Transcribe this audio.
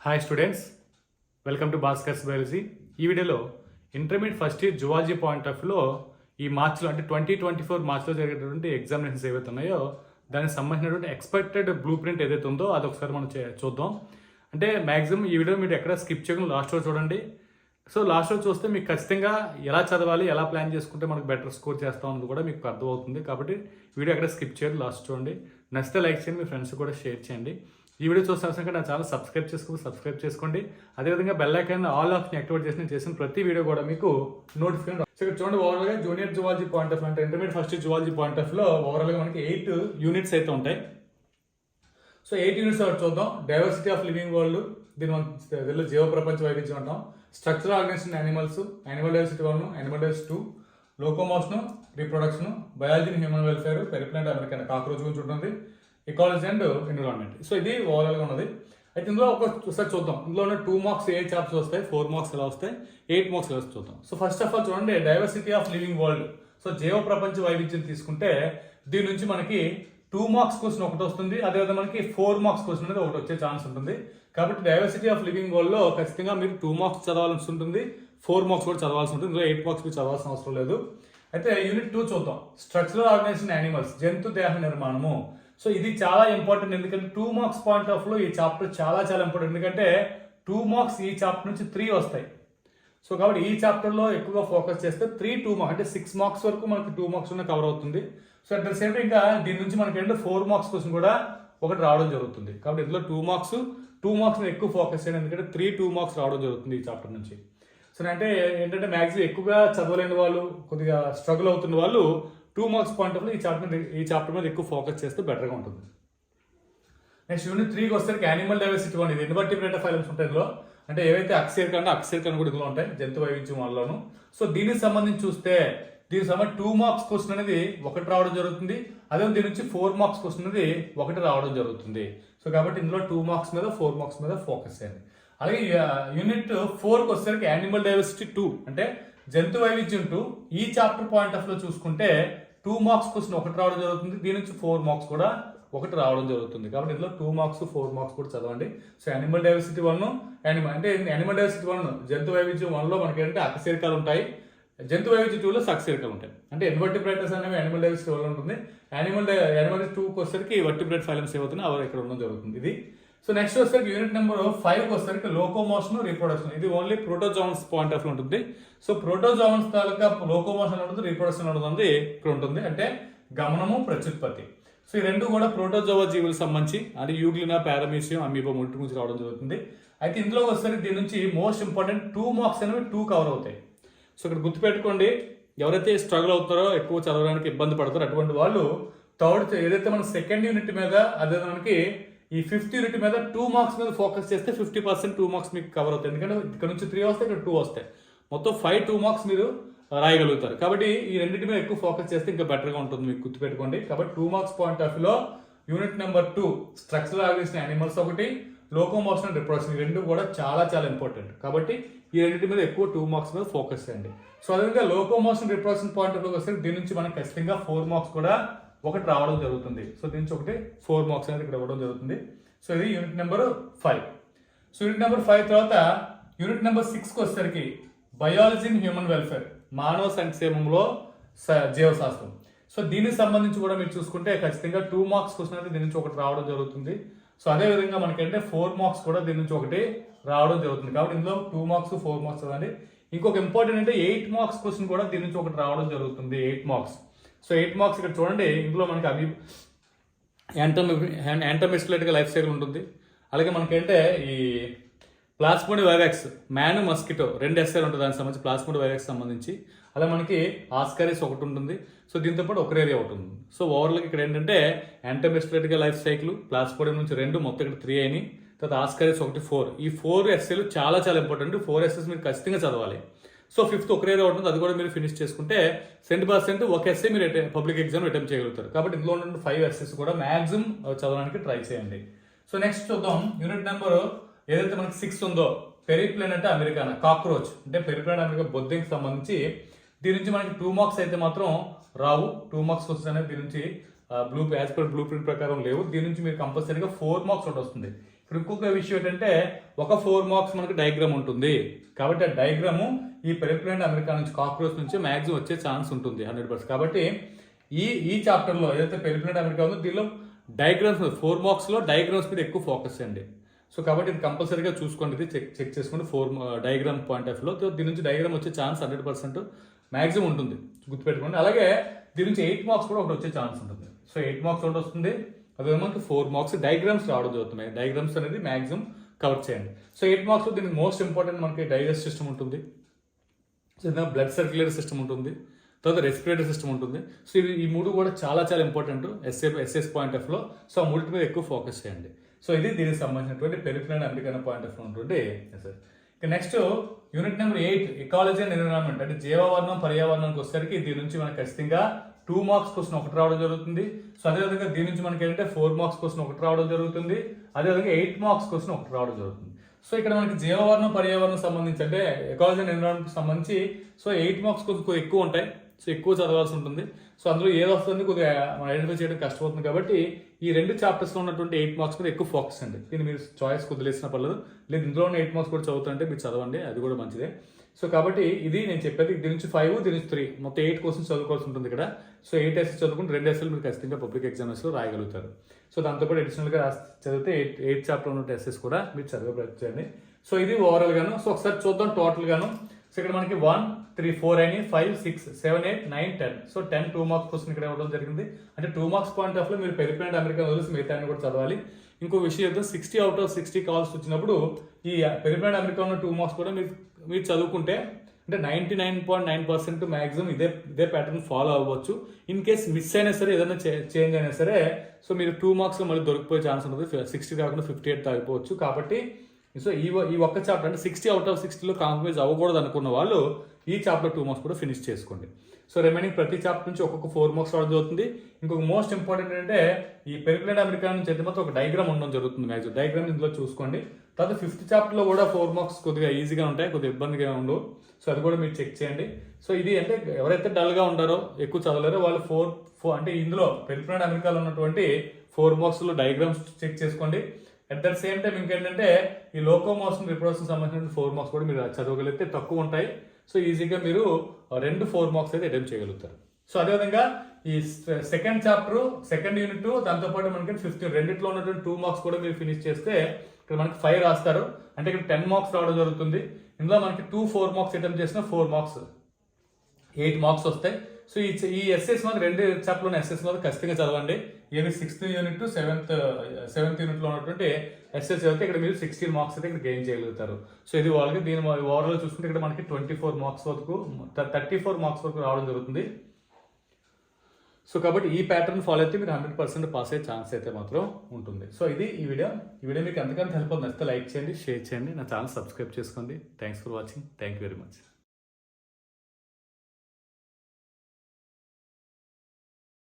Hi students welcome to Bhaskar's biology ఈ వీడియోలో intermediate first year zoology point of వ్యూలో ఈ మార్చ్లో అంటే ట్వంటీ ట్వంటీ ఫోర్ మార్చ్లో జరిగేటటువంటి ఎగ్జామినేషన్స్ ఏవైతే ఉన్నాయో దానికి సంబంధించినటువంటి ఎక్స్పెక్టెడ్ బ్లూ ప్రింట్ ఏదైతే ఉందో అది ఒకసారి మనం చే- చూద్దాం. అంటే మ్యాక్సిమం ఈ వీడియో మీరు ఎక్కడ స్కిప్ చేయకుండా లాస్ట్ రోజు చూడండి. సో లాస్ట్ రోజు చూస్తే మీకు ఖచ్చితంగా ఎలా చదవాలి ఎలా ప్లాన్ చేసుకుంటే మనకు బెటర్ స్కోర్ చేస్తాం అన్నది కూడా మీకు అర్థమవుతుంది. కాబట్టి వీడియో ఎక్కడ స్కిప్ చేయదు లాస్ట్ చూడండి. నచ్చితే లైక్ చేయండి మీ ఫ్రెండ్స్ కూడా షేర్ చేయండి. ఈ వీడియో చూసిన అవసరం నా ఛానల్ సబ్స్క్రైబ్ చేసుకోండి సబ్స్క్రైబ్ చేసుకోండి. అదేవిధంగా bell icon all option activate చేసి నేను చేసిన ప్రతి వీడియో కూడా మీకు నోటిఫికేషన్ సో ఇక్కడ చూడండి ఓవరాల్గా జూనియర్ జువాలజీ పాయింట్ ఆఫ్ అంటే ఇంటర్మీడియట్ ఫస్ట్ జువాలజీ పాయింట్ ఆఫ్లో ఓవరాల్గా మనకి ఎయిట్ యూనిట్స్ అయితే ఉంటాయి. సో ఎయిట్ యూనిట్స్ చూద్దాం. డైవర్సిటీ ఆఫ్ లివింగ్ వరల్డ్ దీని మనం తెలుగు జీవ ప్రపంచ వైవిధ్యం అంటాం. Structure organisation animals animal diversity one animal diversity two locomotion reproduction biology human welfare పెరిప్లాంట్ American cockroach గురించి ఉంటుంది. ఎకాలజీ అండ్ ఎన్విరాన్మెంట్ సో ఇది ఓవరాల్గా ఉన్నది. అయితే ఇందులో ఒకసారి చూద్దాం. ఇందులో ఉన్న టూ మార్క్స్ ఏ చాప్టర్స్ వస్తాయి? ఫోర్ మార్క్స్ ఎలా వస్తాయి? ఎయిట్ మార్క్స్ ఎలా చూద్దాం. సో ఫస్ట్ ఆఫ్ ఆల్ చూడండి diversity of living world so జీవ ప్రపంచ వైవిధ్యం తీసుకుంటే దీని నుంచి మనకి టూ మార్క్స్ క్వశ్చన్ ఒకటి వస్తుంది. అదేవిధంగా మనకి ఫోర్ మార్క్స్ క్వశ్చన్ అనేది ఒకటి వచ్చే ఛాన్స్ ఉంటుంది. కాబట్టి డైవర్సిటీ ఆఫ్ లివింగ్ వరల్డ్లో ఖచ్చితంగా మీరు టూ మార్క్స్ చదవాల్సి ఉంటుంది. ఫోర్ మార్క్స్ కూడా చదవాల్సి ఉంటుంది. ఇందులో ఎయిట్ మార్క్స్ మీరు చదవాల్సిన అవసరం లేదు. అయితే యూనిట్ టూ చూద్దాం. స్ట్రక్చరల్ ఆర్గనైజేషన్ యానిమల్స్ జంతు దేహ నిర్మాణము. సో ఇది చాలా ఇంపార్టెంట్ ఎందుకంటే టూ మార్క్స్ పాయింట్ ఆఫ్లో ఈ చాప్టర్ చాలా చాలా ఇంపార్టెంట్ ఎందుకంటే టూ మార్క్స్ ఈ చాప్టర్ నుంచి త్రీ వస్తాయి. సో కాబట్టి ఈ చాప్టర్లో ఎక్కువగా ఫోకస్ చేస్తే త్రీ టూ మార్క్స్ అంటే సిక్స్ మార్క్స్ వరకు మనకి టూ మార్క్స్ ఉన్న కవర్ అవుతుంది. So at the same time ఇంకా దీని నుంచి మనకి ఏంటంటే ఫోర్ మార్క్స్ క్వశ్చన్ కూడా ఒకటి రావడం జరుగుతుంది. కాబట్టి ఇందులో టూ మార్క్స్ టూ మార్క్స్ ఎక్కువ ఫోకస్ చేయండి. ఎందుకంటే త్రీ టూ మార్క్స్ రావడం జరుగుతుంది ఈ చాప్టర్ నుంచి. సో అంటే ఏంటంటే మ్యాక్సిమం ఎక్కువగా చదవలేని వాళ్ళు కొద్దిగా స్ట్రగుల్ అవుతున్న వాళ్ళు టూ మార్క్స్ పాయింట్ ఆఫ్ ఈ చాప్టర్ మీద ఈ చాప్టర్ మీద ఎక్కువ ఫోకస్ చేస్తే బెటర్గా ఉంటుంది. నెక్స్ట్ యూనిట్ త్రీకి వస్తే యానిమల్ డైవర్సిటీ వన్ ఇది ఇన్వర్టిబ్రేట్ ఫైలమ్స్ ఉంటాయి ఇందులో? అంటే ఏవైతే అక్సేర్ కన్నా అక్సేర్ కన్నా కూడా ఇందులో ఉంటాయి జంతు వైవిధ్యం వాళ్ళలోను సో దీనికి సంబంధించి చూస్తే దీనికి సంబంధించి టూ మార్క్స్ క్వశ్చన్ అనేది ఒకటి రావడం జరుగుతుంది. అదే దీని నుంచి ఫోర్ మార్క్స్ క్వశ్చన్ అనేది ఒకటి రావడం జరుగుతుంది. సో కాబట్టి ఇందులో టూ మార్క్స్ మీద ఫోర్ మార్క్స్ మీద ఫోకస్ చేయండి. అలాగే యూనిట్ ఫోర్కి వచ్చేసరికి యానిమల్ డైవర్సిటీ టూ అంటే జంతు వైవిధ్యం టూ ఈ చాప్టర్ పాయింట్ ఆఫ్లో చూసుకుంటే టూ మార్క్స్ క్వశ్చన్ ఒకటి రావడం జరుగుతుంది. దీని నుంచి ఫోర్ మార్క్స్ కూడా ఒకటి రావడం జరుగుతుంది. కాబట్టి ఇందులో టూ మార్క్స్ ఫోర్ మార్క్స్ కూడా చదవండి. So animal diversity one animal అంటే యానిమల్ డైవర్సిటీ వన్ జంతు వైవిధ్యం వన్లో మనకి ఏంటంటే అకశేరికాలు ఉంటాయి. జంతు వైవిధ్యం టూలో సక్సేరికలు ఉంటాయి. అంటే ఇన్వర్టిబ్రేటర్స్ అనేవి యానిమల్ డైవర్సిటీ వల్ల ఉంటుంది. యానిమల్ యానిమల్ టూకి వచ్చేసరికి వర్టిబ్రేట్ ఫైలమ్స్ ఏవవుతున్నాయి అవి ఇక్కడ ఉండడం జరుగుతుంది. ఇది సో నెక్స్ట్ వచ్చేసరికి యూనిట్ నెంబర్ ఫైవ్ వచ్చేసరికి లోకోమోషన్ రీప్రొడక్షన్ ఇది ఓన్లీ ప్రోటోజోన్స్ పాయింట్ ఆఫ్ ఉంటుంది. సో ప్రోటోజోన్స్ తాలూకా లోకోమోషన్ ఉంటుంది రీప్రొడక్షన్ ఉంటుంది ఇక్కడ ఉంటుంది. అంటే గమనము ప్రత్యుత్పత్తి. సో ఈ రెండు కూడా ప్రోటోజోవా జీవులకు సంబంధించి అంటే యూగ్లినా పారామీషియం అమీబో ముట్టి నుంచి రావడం జరుగుతుంది. అయితే ఇందులో వచ్చేసరికి దీని నుంచి మోస్ట్ ఇంపార్టెంట్ టూ మార్క్స్ అనేవి టూ కవర్ అవుతాయి. సో ఇక్కడ గుర్తుపెట్టుకోండి ఎవరైతే స్ట్రగుల్ అవుతారో ఎక్కువ చదవడానికి ఇబ్బంది పడతారో అటువంటి వాళ్ళు థర్డ్ ఏదైతే మన సెకండ్ యూనిట్ మీద అదే మనకి ఈ ఫిఫ్త్ యూనిట్ మీద టూ మార్క్స్ మీద ఫోకస్ చేస్తే ఫిఫ్టీ పర్సెంట్ టూ మార్క్స్ మీకు కవర్ అవుతాయి. ఎందుకంటే ఇక్కడ నుంచి త్రీ వస్తాయి ఇక్కడ టూ వస్తాయి. మొత్తం ఫైవ్ టూ మార్క్స్ మీరు రాయగలుగుతారు. కాబట్టి ఈ రెండింటి మీద ఎక్కువ ఫోకస్ చేస్తే ఇంకా బెటర్గా ఉంటుంది మీకు గుర్తుపెట్టుకోండి. కాబట్టి టూ మార్క్స్ పాయింట్ ఆఫ్లో unit number two structural organisation animals ఒకటి లోకోమోషన్ రిప్రొడక్షన్ ఈ రెండు కూడా చాలా చాలా ఇంపార్టెంట్ కాబట్టి ఈ రెండింటి మీద ఎక్కువ టూ మార్క్స్ మీద ఫోకస్ చేయండి. సో అదేవిధంగా లోకోమోషన్ రిప్రొడక్షన్ పాయింట్ ఆఫ్ వస్తే దీని నుంచి మనకి ఖచ్చితంగా ఫోర్ మార్క్స్ కూడా ఒకటి రావడం జరుగుతుంది. సో దీని నుంచి ఒకటి ఫోర్ మార్క్స్ అనేది ఇక్కడ ఇవ్వడం జరుగుతుంది. సో ఇది unit number five so unit number five తర్వాత యూనిట్ నెంబర్ సిక్స్కి వచ్చేసరికి బయాలజీ ఇన్ హ్యూమన్ వెల్ఫేర్ మానవ సంక్షేమంలో స- జీవశాస్త్రం. సో దీనికి సంబంధించి కూడా మీరు చూసుకుంటే ఖచ్చితంగా టూ మార్క్స్ క్వశ్చన్ అయితే దీని నుంచి ఒకటి రావడం జరుగుతుంది. సో అదే విధంగా మనకంటే ఫోర్ మార్క్స్ కూడా దీని నుంచి ఒకటి రావడం జరుగుతుంది. కాబట్టి ఇందులో టూ మార్క్స్ ఫోర్ మార్క్స్ చదవండి. ఇంకొక ఇంపార్టెంట్ అంటే ఎయిట్ మార్క్స్ క్వశ్చన్ కూడా దీని నుంచి ఒకటి రావడం జరుగుతుంది. Eight marks so eight marks ఇక్కడ చూడండి ఇందులో మనకి అవి యాంటమ్ యాంటమిస్టులేట్గా లైఫ్ సైకిల్ ఉంటుంది. అలాగే మనకేంటే ఈ ప్లాస్మోడి వైవాక్స్ మ్యాను మస్కిటో రెండు ఎస్ఐలు ఉంటుంది దానికి సంబంధించి ప్లాస్మోడి వైవాక్స్ సంబంధించి. అలా మనకి ఆస్కారిస్ ఒకటి ఉంటుంది. సో దీంతో పాటు ఒక ఒకటి ఉంటుంది. సో ఓవరాల్గా ఇక్కడ ఏంటంటే యాంటమిస్టులేట్గా లైఫ్ సైకిల్ ప్లాస్మోడియం నుంచి రెండు మొత్తం ఇక్కడ త్రీ అయినాయి. తర్వాత ఆస్కారిస్ ఒకటి ఫోర్. ఈ ఫోర్ ఎస్ఏలు చాలా చాలా ఇంపార్టెంట్. ఫోర్ ఎస్ఎస్ మీరు ఖచ్చితంగా చదవాలి. సో ఫిఫ్త్ ఒకరే ఉంటుంది అది కూడా మీరు ఫినిష్ చేసుకుంటే సెంట్ పర్సెంట్ ఒక ఎస్ఏ మీరు పబ్లిక్ ఎగ్జామ్ అటెంప్ట్ చేయగలుగుతారు. కాబట్టి ఇందులో ఉన్న ఫైవ్ ఎస్ఎస్ కూడా మ్యాక్సిమం uh, చదవడానికి ట్రై చేయండి. సో నెక్స్ట్ చూద్దాం యూనిట్ నెంబర్ ఏదైతే మనకి సిక్స్ ఉందో పెరిప్లేన్ అంటే అమెరికానా? కాక్రోచ్ అంటే పెరిప్లేన్ అమెరికా బొద్దింకి సంబంధించి దీని నుంచి మనకి టూ మార్క్స్ అయితే మాత్రం రావు. టూ మార్క్స్ వస్తుంది అనేది దీని నుంచి blue as per blueprint ప్రకారం లేవు. దీని నుంచి మీరు కంపల్సరీగా ఫోర్ మార్క్స్ ఒకటి వస్తుంది. ఇప్పుడు ఇంకొక విషయం ఏంటంటే ఒక ఫోర్ మార్క్స్ మనకి డయాగ్రామ్ ఉంటుంది. కాబట్టి ఆ డయాగ్రాము ఈ పెరిప్లెంట్ అమెరికా నుంచి కాక్రోచ్ నుంచి మ్యాక్సిమం వచ్చే ఛాన్స్ ఉంటుంది హండ్రెడ్ పర్సెంట్. కాబట్టి ఈ ఈ చాప్టర్లో ఏదైతే పెరిప్లెంట్ అమెరికా ఉందో దీనిలో డయాగ్రామ్స్ ఫోర్ మార్క్స్లో డయాగ్రామ్స్ మీద ఎక్కువ ఫోకస్ చేయండి. సో కాబట్టి ఇది కంపల్సరీగా చూసుకోండి ఇది చెక్ చెక్ చేసుకోండి ఫోర్ డయాగ్రామ్ పాయింట్ ఆఫ్ దీని నుంచి డయాగ్రామ్ వచ్చే ఛాన్స్ హండ్రెడ్ పర్సెంట్ మ్యాక్సిమం ఉంటుంది గుర్తుపెట్టుకోండి. అలాగే దీని నుంచి ఎయిట్ మార్క్స్ కూడా ఒకటి వచ్చే ఛాన్స్ ఉంటుంది. సో ఎయిట్ మార్క్స్ ఒకటి వస్తుంది అదే మనకి ఫోర్ మార్క్స్ డయాగ్రామ్స్ రావడం జరుగుతున్నాయి. డయాగ్రామ్స్ అనేది మ్యాక్సిమం కవర్ చేయండి. సో ఎయిట్ మార్క్స్ దీనికి మోస్ట్ ఇంపార్టెంట్ మనకి డైజెస్ట్ సిస్టమ్ ఉంటుంది. సో బ్లడ్ సర్క్యులేటరీ సిస్టమ్ ఉంటుంది తర్వాత రెస్పిరేటరీ సిస్టమ్ ఉంటుంది. సో ఇవి ఈ మూడు కూడా చాలా చాలా ఇంపార్టెంట్ ఎస్ఏ ఎస్ఎస్ పాయింట్ ఆఫ్లో. సో ఆ మూడింటి మీద ఎక్కువ ఫోకస్ చేయండి. సో ఇది దీనికి సంబంధించినటువంటి పెరిఫినల్ అమెరికన్ పాయింట్ ఆఫ్లో ఉన్నటువంటి సార్ ఇక next unit number eight ecology and environment అంటే జీవవర్ణం పర్యావరణానికి వచ్చేసరికి దీని నుంచి మనకు ఖచ్చితంగా టూ మార్క్స్ క్వశ్చన్ ఒకటి రావడం జరుగుతుంది. సో అదేవిధంగా దీని నుంచి మనకి ఏంటంటే ఫోర్ మార్క్స్ క్వశ్చన్ ఒకటి రావడం జరుగుతుంది. అదేవిధంగా ఎయిట్ మార్క్స్ క్వశ్చన్ ఒకటి రావడం జరుగుతుంది. సో ఇక్కడ మనకి జీవవర్ణం పర్యావరణం సంబంధించి అంటే ఎకాలజీ అండ్ ఎన్విరాన్మెంట్ సంబంధించి సో ఎయిట్ మార్క్స్ కొంచెం ఎక్కువ ఉంటాయి. సో ఎక్కువ చదవాల్సి ఉంటుంది. సో అందులో ఏది వస్తుంది కొద్దిగా మనం ఐడెంటిఫై చేయడం కష్టమవుతుంది కాబట్టి ఈ రెండు చాప్టర్స్లో ఉన్నటువంటి ఎయిట్ మార్క్స్ మీద ఎక్కువ ఫోకస్ అండి. దీన్ని మీరు చాయిస్ కుదిలేసిన పర్లేదు. లేదు ఇందులో ఉన్న ఎయిట్ మార్క్స్ కూడా చదువుతుంటే మీరు చదవండి అది కూడా మంచిదే. సో కాబట్టి ఇది నేను చెప్పేది దీని నుంచి ఫైవ్ దీని నుంచి త్రీ మొత్తం ఎయిట్ క్వశ్చన్స్ చదువుకోవాల్సి ఉంటుంది ఇక్కడ. సో ఎయిట్ ఎస్ఎస్ చదువుకుంటే రెండు ఎస్ఎల్ మీరు ఖచ్చితంగా పబ్లిక్ ఎగ్జామ్స్లో రాయగలుగుతారు. సో దాంతోపాటు అడిషనల్గా చదివితే ఎయిట్ ఎయిట్ చాప్టర్ ఉన్న ఎస్ఎస్ కూడా మీరు చదివే ప్రయత్నం చేయండి. సో ఇది ఓవరాల్ గాను. సో ఒకసారి చూద్దాం టోటల్ గాను. సో ఇక్కడ మనకి వన్ త్రీ ఫోర్ అయినాయి. Five six seven eight nine ten so ten two marks question ఇక్కడ ఇవ్వడం జరిగింది. అంటే టూ మార్క్స్ పాయింట్ ఆఫ్లో మీరు పెరిపోయిన అమెరికా వదిలేసి మిగతా అని కూడా చదవాలి. ఇంకో విషయం చెప్తే sixty out of sixty calls వచ్చినప్పుడు ఈ పెరిపోయిన అమెరికా ఉన్న టూ మార్క్స్ కూడా మీరు మీరు చదువుకుంటే అంటే ninety nine point nine percent maximum ఇదే ఇదే ప్యాటర్న్ ఫాలో అవ్వచ్చు. ఇన్ కేస్ మిస్ అయినా సరే ఏదైనా చేంజ్ అయినా సరే సో మీరు టూ మార్క్స్ మళ్ళీ దొరికిపోయే ఛాన్స్ ఉంటుంది. సిక్స్టీ కాకుండా ఫిఫ్టీ ఎయిట్ తాగిపోవచ్చు కాబట్టి సో ఈ ఈ ఒక్క చాప్టర్ అంటే సిక్స్టీ అవుట్ ఆఫ్ సిక్స్టీలో కాంప్రమైజ్ అవ్వకూడదు అనుకున్న వాళ్ళు ఈ చాప్టర్ టూ మార్క్స్ కూడా ఫినిష్ చేసుకోండి. సో రిమైనింగ్ ప్రతి చాప్టర్ నుంచి ఒక్కొక్క ఫోర్ మార్క్స్ రావడం జరుగుతుంది. ఇంకొక మోస్ట్ ఇంపార్టెంట్ ఏంటంటే ఈ పెరిప్లెంట్ అమెరికా నుంచి అయితే మాత్రం ఒక డైగ్రామ్ ఉండడం జరుగుతుంది మ్యాక్స్ డైగ్రామ్ ఇందులో చూసుకోండి. తర్వాత ఫిఫ్త్ చాప్టర్లో కూడా ఫోర్ మార్క్స్ కొద్దిగా ఈజీగా ఉంటాయి కొద్దిగా ఇబ్బందిగా ఉండవు. సో అది కూడా మీరు చెక్ చేయండి. సో ఇది అంటే ఎవరైతే డల్గా ఉంటారో ఎక్కువ చదవలేరో వాళ్ళు ఫోర్ ఫోర్ అంటే ఇందులో పెరిప్లెంట్ అమెరికాలో ఉన్నటువంటి ఫోర్ మార్క్స్లో డయాగ్రామ్స్ చెక్ చేసుకోండి. అట్ దట్ సేమ్ టైం ఇంకేంటంటే ఈ లోకో మోషన్ రిప్రొడక్షన్ సంబంధించిన ఫోర్ మార్క్స్ కూడా మీరు చదవగలిగితే తక్కువ ఉంటాయి. సో ఈజీగా మీరు రెండు ఫోర్ మార్క్స్ అయితే అటెంప్ట్ చేయగలుగుతారు. సో అదేవిధంగా ఈ సెకండ్ చాప్టర్ సెకండ్ యూనిట్ దాంతోపాటు మనకి ఫిఫ్త్ రెండిట్లో ఉన్నటువంటి టూ మార్క్స్ కూడా మీరు ఫినిష్ చేస్తే ఇక్కడ మనకి ఫైవ్ రాస్తారు. అంటే ఇక్కడ టెన్ మార్క్స్ రావడం జరుగుతుంది. ఇందులో మనకి టూ ఫోర్ మార్క్స్ అటెంప్ట్ చేసిన ఫోర్ మార్క్స్ ఎయిట్ మార్క్స్ వస్తాయి. సో ఈ ఈ ఎస్ఎస్ మాత్రం రెండు చాప్టర్లో ఎస్ఎస్ మాత్రం ఖచ్చితంగా చదవండి. ఇవి సిక్స్త్ యూనిట్ సెవెంత్ సెవెంత్ యూనిట్లో ఉన్నటువంటి ఎస్ఎస్ చదివితే ఇక్కడ మీరు సిక్స్టీన్ మార్క్స్ అయితే ఇక్కడ గెయిన్ చేయగలుగుతారు. సో ఇది వాళ్ళకి దీని ఓవరాల్ చూసుకుంటే ఇక్కడ మనకి ట్వంటీ ఫోర్ మార్క్స్ వరకు థర్టీ ఫోర్ మార్క్స్ వరకు రావడం జరుగుతుంది. సో కాబట్టి ఈ ప్యాటర్న్ ఫాలో అయితే మీరు హండ్రెడ్ పర్సెంట్ పాస్ అయ్యే ఛాన్స్ అయితే మాత్రం ఉంటుంది. సో ఇది ఈ వీడియో ఈ వీడియో మీకు ఎంతకంత హెల్ప్ అవుతుంది నచ్చితే లైక్ చేయండి షేర్ చేయండి. నా ఛానల్ సబ్స్క్రైబ్ చేసుకోండి. Thanks for watching thank you very much